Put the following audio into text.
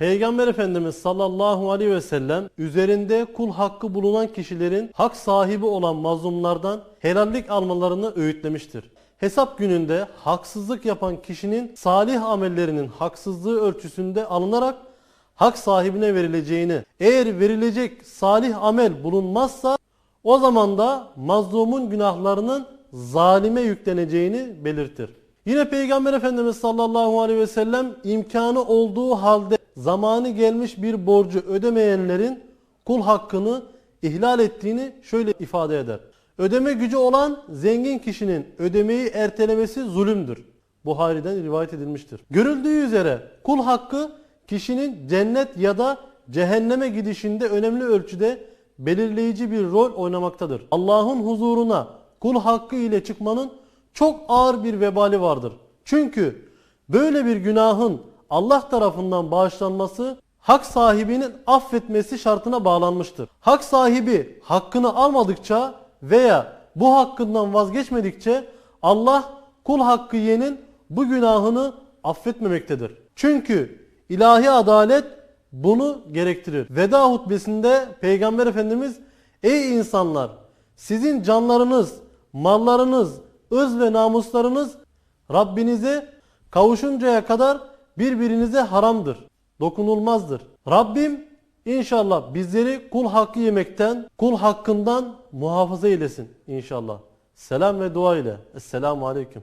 Peygamber Efendimiz sallallahu aleyhi ve sellem üzerinde kul hakkı bulunan kişilerin hak sahibi olan mazlumlardan helallik almalarını öğütlemiştir. Hesap gününde haksızlık yapan kişinin salih amellerinin haksızlığı ölçüsünde alınarak hak sahibine verileceğini, eğer verilecek salih amel bulunmazsa o zaman da mazlumun günahlarının zalime yükleneceğini belirtir. Yine Peygamber Efendimiz sallallahu aleyhi ve sellem imkanı olduğu halde zamanı gelmiş bir borcu ödemeyenlerin kul hakkını ihlal ettiğini şöyle ifade eder. Ödeme gücü olan zengin kişinin ödemeyi ertelemesi zulümdür. Buhari'den rivayet edilmiştir. Görüldüğü üzere kul hakkı kişinin cennet ya da cehenneme gidişinde önemli ölçüde belirleyici bir rol oynamaktadır. Allah'ın huzuruna kul hakkı ile çıkmanın çok ağır bir vebali vardır. Çünkü böyle bir günahın Allah tarafından bağışlanması hak sahibinin affetmesi şartına bağlanmıştır. Hak sahibi hakkını almadıkça veya bu hakkından vazgeçmedikçe Allah kul hakkı yiyenin bu günahını affetmemektedir. Çünkü ilahi adalet bunu gerektirir. Veda hutbesinde Peygamber Efendimiz Ey insanlar sizin canlarınız, mallarınız, öz ve namuslarınız Rabbinize kavuşuncaya kadar birbirinize haramdır, dokunulmazdır. Rabbim inşallah bizleri kul hakkı yemekten, kul hakkından muhafaza eylesin inşallah. Selam ve dua ile. Esselamu Aleyküm.